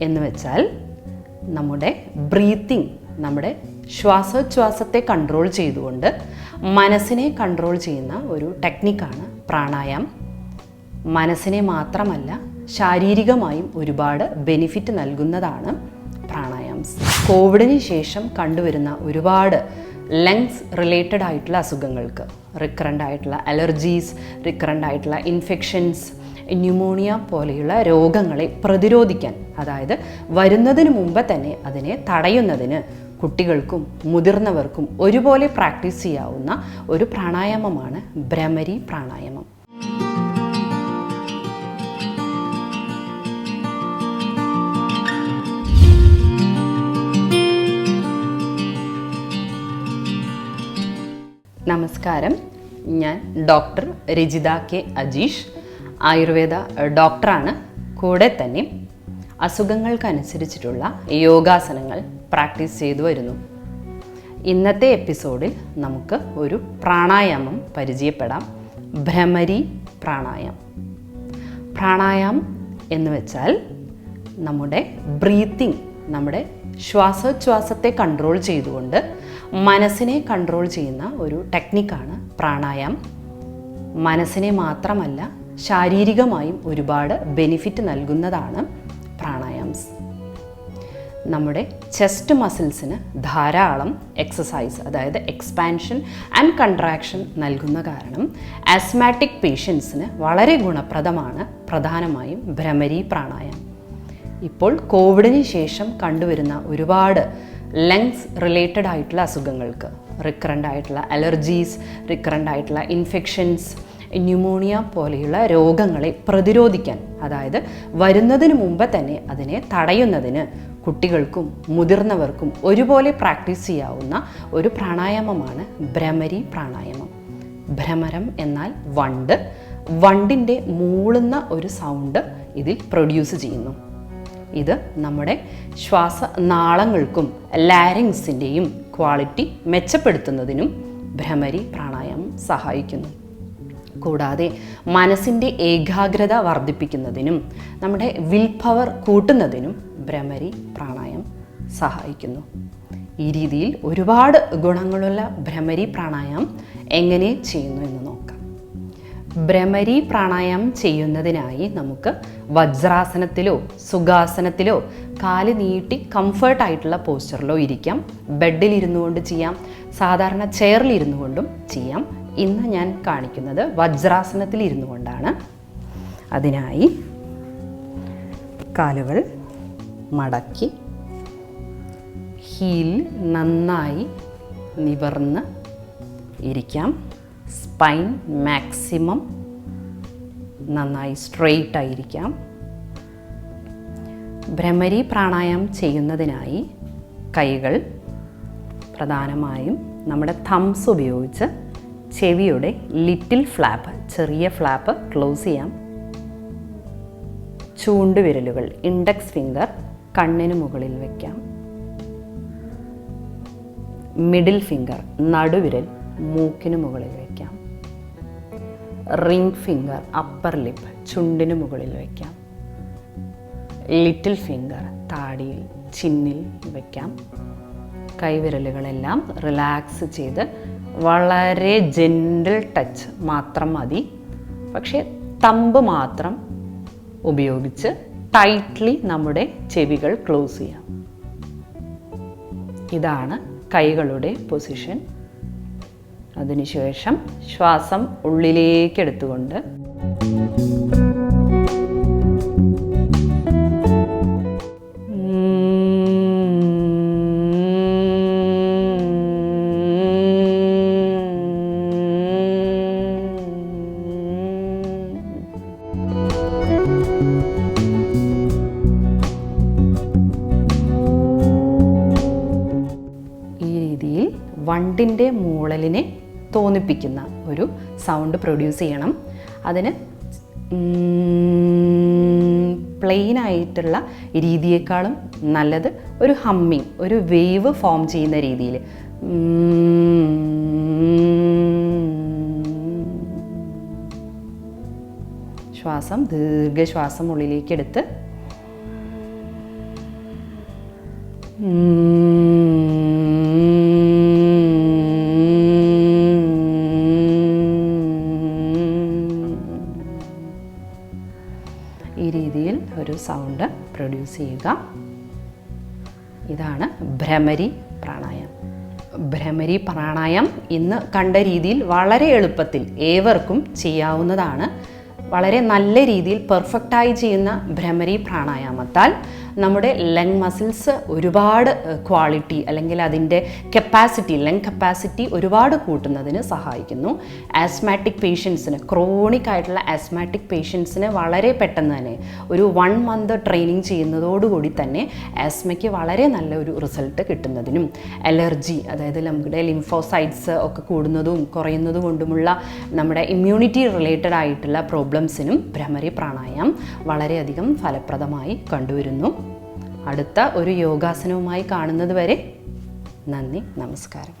എന്ന് വെച്ചാൽ നമ്മുടെ ബ്രീത്തിങ് നമ്മുടെ ശ്വാസോച്ഛ്വാസത്തെ കൺട്രോൾ ചെയ്തുകൊണ്ട് മനസ്സിനെ കൺട്രോൾ ചെയ്യുന്ന ഒരു ടെക്നിക്കാണ് പ്രാണായാം മനസ്സിനെ മാത്രമല്ല ശാരീരികമായും ഒരുപാട് ബെനിഫിറ്റ് നൽകുന്നതാണ് പ്രാണായാംസ് കോവിഡിന് ശേഷം കണ്ടുവരുന്ന ഒരുപാട് ലങ്സ് റിലേറ്റഡ് ആയിട്ടുള്ള അസുഖങ്ങൾക്ക് റിക്കറന്റ് ആയിട്ടുള്ള അലർജീസ് റിക്കറന്റ് ആയിട്ടുള്ള ഇൻഫെക്ഷൻസ് ന്യൂമോണിയ പോലെയുള്ള രോഗങ്ങളെ പ്രതിരോധിക്കാൻ അതായത് വരുന്നതിന് മുമ്പ് തന്നെ അതിനെ തടയുന്നതിന് കുട്ടികൾക്കും മുതിർന്നവർക്കും ഒരുപോലെ പ്രാക്ടീസ് ചെയ്യാവുന്ന ഒരു പ്രാണായാമമാണ് ഭ്രമരി പ്രാണായാമം. നമസ്കാരം. ഞാൻ ഡോക്ടർ രജിത കെ അജീഷ്. ആയുർവേദ ഡോക്ടറാണ്. കൂടെ തന്നെ അസുഖങ്ങൾക്കനുസരിച്ചിട്ടുള്ള യോഗാസനങ്ങൾ പ്രാക്ടീസ് ചെയ്തു വരുന്നു. ഇന്നത്തെ എപ്പിസോഡിൽ നമുക്ക് ഒരു പ്രാണായാമം പരിചയപ്പെടാം. ഭ്രമരി പ്രാണായാമം പ്രാണായാമം എന്ന് വെച്ചാൽ നമ്മുടെ ബ്രീത്തിങ് നമ്മുടെ ശ്വാസോച്ഛ്വാസത്തെ കൺട്രോൾ ചെയ്തുകൊണ്ട് മനസ്സിനെ കൺട്രോൾ ചെയ്യുന്ന ഒരു ടെക്നിക്കാണ് പ്രാണായാം. മനസ്സിനെ മാത്രമല്ല ശാരീരികമായും ഒരുപാട് ബെനിഫിറ്റ് നൽകുന്നതാണ് പ്രാണായാംസ് നമ്മുടെ ചെസ്റ്റ് മസിൽസിന് ധാരാളം എക്സസൈസ് അതായത് എക്സ്പാൻഷൻ ആൻഡ് കൺട്രാക്ഷൻ നൽകുന്ന കാരണം ആസ്മാറ്റിക് പേഷ്യൻസിന് വളരെ ഗുണപ്രദമാണ് പ്രധാനമായും ഭ്രമരി പ്രാണായാമം. ഇപ്പോൾ കോവിഡിന് ശേഷം കണ്ടുവരുന്ന ഒരുപാട് ലങ്സ് റിലേറ്റഡ് ആയിട്ടുള്ള അസുഖങ്ങൾക്ക് റിക്കറന്റ് ആയിട്ടുള്ള അലർജീസ് റിക്കറന്റ് ആയിട്ടുള്ള ഇൻഫെക്ഷൻസ് ന്യൂമോണിയ പോലെയുള്ള രോഗങ്ങളെ പ്രതിരോധിക്കാൻ അതായത് വരുന്നതിന് മുമ്പ് തന്നെ അതിനെ തടയുന്നതിന് കുട്ടികൾക്കും മുതിർന്നവർക്കും ഒരുപോലെ പ്രാക്ടീസ് ചെയ്യാവുന്ന ഒരു പ്രാണായാമമാണ് ഭ്രമരി പ്രാണായാമം. ഭ്രമരം എന്നാൽ വണ്ട്. വണ്ടിന്റെ മൂളുന്ന ഒരു സൗണ്ട് ഇതിൽ പ്രൊഡ്യൂസ് ചെയ്യുന്നു. ഇത് നമ്മുടെ ശ്വാസനാളങ്ങൾക്കും ലാരിങ്സിന്റെയും ക്വാളിറ്റി മെച്ചപ്പെടുത്തുന്നതിനും ഭ്രമരി പ്രാണായാമം സഹായിക്കുന്നു. കൂടാതെ മനസ്സിന്റെ ഏകാഗ്രത വർദ്ധിപ്പിക്കുന്നതിനും നമ്മുടെ വിൽ പവർ കൂട്ടുന്നതിനും ഭ്രമരി പ്രാണായം സഹായിക്കുന്നു. ഈ രീതിയിൽ ഒരുപാട് ഗുണങ്ങളുള്ള ഭ്രമരി പ്രാണായാമം എങ്ങനെ ചെയ്യുന്നു എന്ന് നോക്കാം. ഭ്രമരി പ്രാണായാമം ചെയ്യുന്നതിനായി നമുക്ക് വജ്രാസനത്തിലോ സുഖാസനത്തിലോ കാൽ നീട്ടി കംഫർട്ടായിട്ടുള്ള പോസ്റ്ററിലോ ഇരിക്കാം. ബെഡിൽ ഇരുന്നു കൊണ്ട് ചെയ്യാം. സാധാരണ ചെയറിൽ ഇരുന്നു കൊണ്ടും ചെയ്യാം. ഇന്ന് ഞാൻ കാണിക്കുന്നത് വജ്രാസനത്തിൽ ഇരുന്നു കൊണ്ടാണ്. അതിനായി കാലുകൾ മടക്കി ഹീൽ നന്നായി നിവർന്ന് ഇരിക്കാം. സ്പൈൻ മാക്സിമം നന്നായി സ്ട്രെയിറ്റ് ആയിരിക്കാം. ഭ്രമരി പ്രാണായാമം ചെയ്യുന്നതിനായി കൈകൾ പ്രധാനമായും നമ്മുടെ തംസ് ഉപയോഗിച്ച് ചെവിയുടെ ലിറ്റിൽ ഫ്ലാപ്പ് ചെറിയ ഫ്ലാപ്പ് ക്ലോസ് ചെയ്യാം. ചൂണ്ടുവിരലുകൾ ഇൻഡെക്സ് ഫിംഗർ കണ്ണിന് മുകളിൽ വയ്ക്കാം മിഡിൽ ഫിംഗർ നടുവിരൽ മൂക്കിന് മുകളിൽ വയ്ക്കാം റിംഗ് ഫിംഗർ അപ്പർ ലിപ്പ് ചുണ്ടിന് മുകളിൽ വയ്ക്കാം ലിറ്റിൽ ഫിംഗർ താടിയിൽ ചിന്നിൽ വയ്ക്കാം കൈവിരലുകളെല്ലാം റിലാക്സ് ചെയ്ത് വളരെ ജെന്റിൽ ടച്ച് മാത്രം മതി. പക്ഷേ തമ്പ് മാത്രം ഉപയോഗിച്ച് ടൈറ്റ്ലി നമ്മുടെ ചെവികൾ ക്ലോസ് ചെയ്യാം. ഇതാണ് കൈകളുടെ പൊസിഷൻ അതിനുശേഷം ശ്വാസം ഉള്ളിലേക്ക് എടുത്തുകൊണ്ട് വണ്ടിന്റെ മൂളലിനെ തോന്നിപ്പിക്കുന്ന ഒരു സൗണ്ട് പ്രൊഡ്യൂസ് ചെയ്യണം. അതിന് പ്ലെയിൻ ആയിട്ടുള്ള രീതിയേക്കാളും നല്ലത് ഒരു ഹമ്മിങ് ഒരു വേവ് ഫോം ചെയ്യുന്ന രീതിയിൽ. ശ്വാസം ദീർഘശ്വാസം ഉള്ളിലേക്ക് എടുത്ത് സൗണ്ട് പ്രൊഡ്യൂസ് ചെയ്യുക. ഇതാണ് ഭ്രമരി പ്രാണായാമം. ഭ്രമരി പ്രാണായം ഇന്ന് കണ്ട രീതിയിൽ വളരെ എളുപ്പത്തിൽ ഏവർക്കും ചെയ്യാവുന്നതാണ്. വളരെ നല്ല രീതിയിൽ പെർഫെക്റ്റായി ചെയ്യുന്ന ഭ്രമരി പ്രാണായാമത്താൽ നമ്മുടെ ലങ് മസിൽസ് ഒരുപാട് ക്വാളിറ്റി അല്ലെങ്കിൽ അതിന്റെ കപ്പാസിറ്റി ലങ് കപ്പാസിറ്റി ഒരുപാട് കൂട്ടുന്നതിന് സഹായിക്കുന്നു. ആസ്മാറ്റിക് പേഷ്യൻസിന് ക്രോണിക് ആയിട്ടുള്ള ആസ്മാറ്റിക് പേഷ്യൻസിന് വളരെ പെട്ടെന്ന് തന്നെ ഒരു വൺ മന്ത് ട്രെയിനിങ് ചെയ്യുന്നതോടുകൂടി തന്നെ ആസ്മയ്ക്ക് വളരെ നല്ല ഒരു റിസൾട്ട് കിട്ടുന്നതിനും അലർജി അതായത് നമ്മുടെ ലിംഫോസൈറ്റ്സ് ഒക്കെ കൂടുന്നതും കുറയുന്നതും കൊണ്ടുമുള്ള നമ്മുടെ ഇമ്മ്യൂണിറ്റി റിലേറ്റഡ് ആയിട്ടുള്ള പ്രോബ്ലംസിനും ഭ്രമരി പ്രാണായാമം വളരെയധികം ഫലപ്രദമായി കണ്ടുവരുന്നു. അടുത്ത ഒരു യോഗാസനവുമായി കാണുന്നത് വരെ നന്ദി നമസ്കാരം.